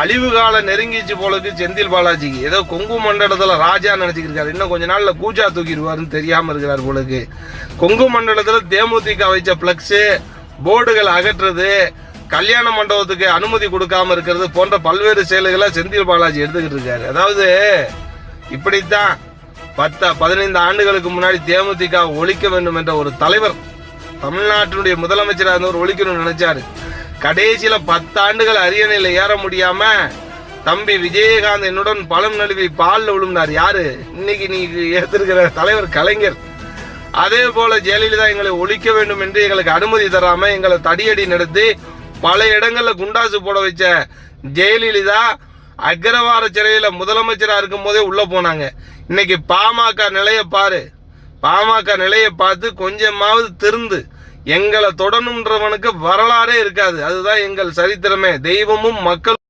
அழிவு காலம் நெருங்கிச்சு போலக்கு செந்தில் பாலாஜிக்கு. ஏதோ கொங்கு மண்டலத்துல ராஜா நினைச்சுக்கிட்டு இன்னும் கொஞ்ச நாள்ல கூச்சா தூக்கிடுவாருன்னு தெரியாம இருக்கிறார் போலக்கு. கொங்கு மண்டலத்துல தேமுதிக வைச்ச பிளக்ஸ் போர்டுகள் அகற்றுறது கல்யாண மண்டபத்துக்கு அனுமதி கொடுக்காம இருக்கிறது போன்ற பல்வேறு செயல்களை செந்தில் பாலாஜி எடுத்துக்கிட்டு இருக்காரு. அதாவது இப்படித்தான் பத்த பதினைந்து ஆண்டுகளுக்கு முன்னாடி தேமுதிக ஒழிக்க வேண்டும் என்ற ஒரு தலைவர் தமிழ்நாட்டினுடைய முதலமைச்சராக இருந்தவர் ஒழிக்கணும்னு நினைச்சாரு. கடைசியில பத்தாண்டுகள் அரியணையில் அரியணையில ஏற முடியாம தம்பி விஜயகாந்த் என்னுடன் பழம் நழுவி பால்ல விழுந்தார். யாரு? இன்னைக்கு நீங்க ஏத்திருக்கிற தலைவர் கலைஞர். அதே போல ஜெயலலிதா எங்களை ஒழிக்க வேண்டும் என்று எங்களுக்கு அனுமதி தராம எங்களை தடியடி நடத்தி பல இடங்கள்ல குண்டாசு போட வச்ச ஜெயலலிதா அக்ரவார சிறையில முதலமைச்சரா இருக்கும் போதே உள்ள போனாங்க. இன்னைக்கு பாமக நிலைய பாரு. பாமக நிலையை பார்த்து கொஞ்சமாவது திருந்து எங்களை தொடணுன்றவனுக்கு வரலாறே இருக்காது. அதுதான் எங்கள் சரித்திரமே. தெய்வமும் மக்கள்